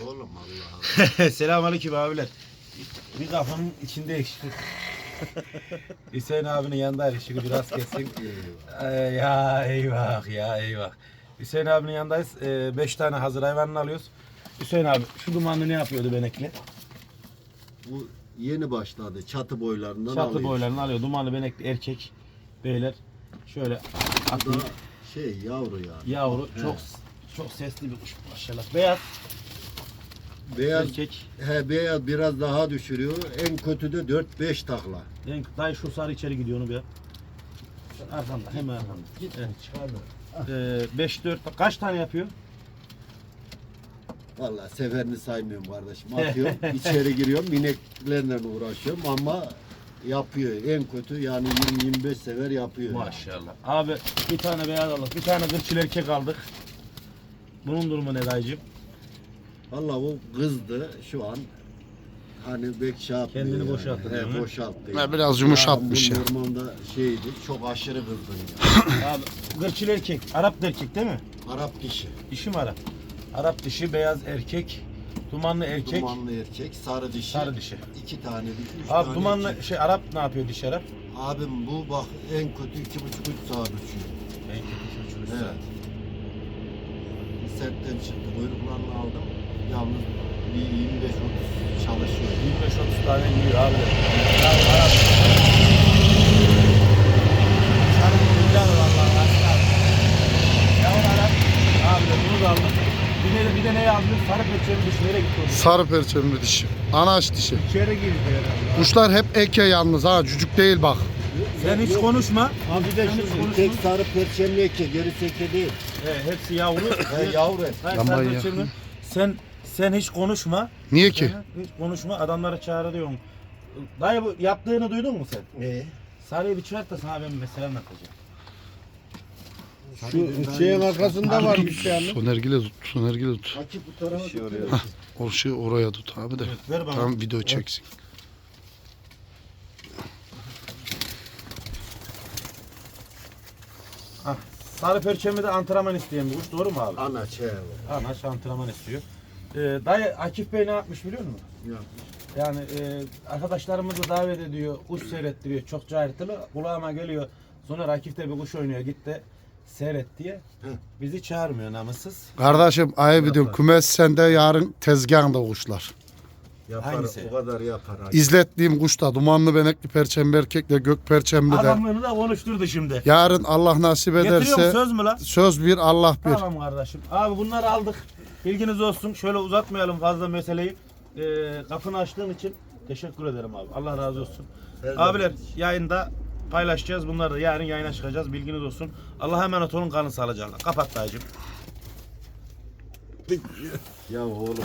Oğlum Allah Selamünaleyküm abiler. Bir kafanın içinde ekşi. Hüseyin abinin yanındayız. Şimdi biraz kesin. Ee, ya eyvah ya eyvah. Hüseyin abinin yanındayız. 5 tane hazır hayvanını alıyoruz. Hüseyin abi şu dumanlı ne yapıyordu benekli? Bu yeni başladı. Çatı boylarından Çatlı alıyor. boylarını alıyor. Dumanlı benekli erkek beyler. Şöyle da şey yavru yani. Yavru He. çok çok sesli bir kuş maşallah. Beyaz Beyaz, erkek. he, beyaz biraz daha düşürüyor. En kötü de 4-5 takla. En dayı şu sarı içeri gidiyor onu bir. Arkanda hemen arkanda. Git Evet. çıkarma. Ee, 5 4 kaç tane yapıyor? Vallahi seferini saymıyorum kardeşim. Atıyorum, içeri giriyorum, mineklerle uğraşıyorum ama yapıyor. En kötü yani 20-25 sefer yapıyor. yani. Maşallah. Abi bir tane beyaz aldık. Bir tane kırçıl erkek aldık. Bunun durumu ne dayıcım? Vallahi o kızdı şu an. Hani bek şey yapmıyor Kendini yani. boşalttı diyor, He, he? boşalttı. Ha, biraz yumuşatmış ya. ya. Normalde şeydi, çok aşırı kızdın ya. Abi kırçıl erkek. Arap da erkek değil mi? Arap dişi. Dişi mi Arap? Arap dişi, beyaz erkek, dumanlı erkek, Dumanlı erkek, sarı dişi. sarı dişi. İki tane dişi, üç Abi tane dumanlı erkek. şey Arap ne yapıyor dişi Arap? Abim bu bak en kötü iki buçuk üç saat uçuyor. En kötü şu Evet. Sertten çıktı, kuyruklarını aldım. Yalnız bir 25-30 çalışıyor. 25-30 tane yiyor abi. Abi Arap. Sarı güzel vallahi aslan. Yavru Arap. Abi de bunu da aldık. Bir de, bir de ne aldık? Sarı peçenin dişi nereye gitti o? Sarı perçemli dişi. Anaç dişi. İçeri girdi herhalde. Kuşlar hep eke yalnız ha cücük değil bak. Sen hiç konuşma. Abi de şimdi tek sarı perçemli eke, gerisi eke değil. He, hepsi yavru. He yavru. Hayır, Lan sarı peçenin- Sen sen hiç konuşma. Niye ki? Hiç konuşma. Adamları çağır diyorsun. Dayı bu yaptığını duydun mu sen? Ee? Sarıyı bir çıkart da sana ben mesele anlatacağım. Şu şeyin arkasında var bir tane. Sonergile tut, sonergile tut. Akif bu tarafa şey tutuyor. O şeyi oraya tut abi de. Evet, ver bana. Tam video çeksin. Ah, sarı perçemde antrenman isteyen bir kuş doğru mu abi? Ana şey var. Anaç antrenman istiyor. Ee, dayı Akif Bey ne yapmış biliyor musun? Ya. Yani e, arkadaşlarımızı davet ediyor, kuş seyrettiriyor. Çok cahiltili. Kulağıma geliyor. Sonra Akif de bir kuş oynuyor. Git de seyret diye. Bizi çağırmıyor namussuz. Kardeşim ayıp ediyorum. Kümes sende yarın tezgahında kuşlar. Yapar, Hangisi? o kadar yapar. Akif. İzlettiğim kuşta dumanlı benekli perçemli erkekle gök perçemli de. Adamlığını da konuşturdu şimdi. Yarın Allah nasip ederse söz mü lan? söz bir Allah bir. Tamam kardeşim. Abi bunları aldık. Bilginiz olsun. Şöyle uzatmayalım fazla meseleyi. Ee, kapını açtığın için teşekkür ederim abi. Allah razı olsun. Her Abiler zaman. yayında paylaşacağız. Bunları da yarın yayına çıkacağız. Bilginiz olsun. Allah'a emanet olun. Kalın sağlıcakla. Kapat dayıcım. Ya oğlum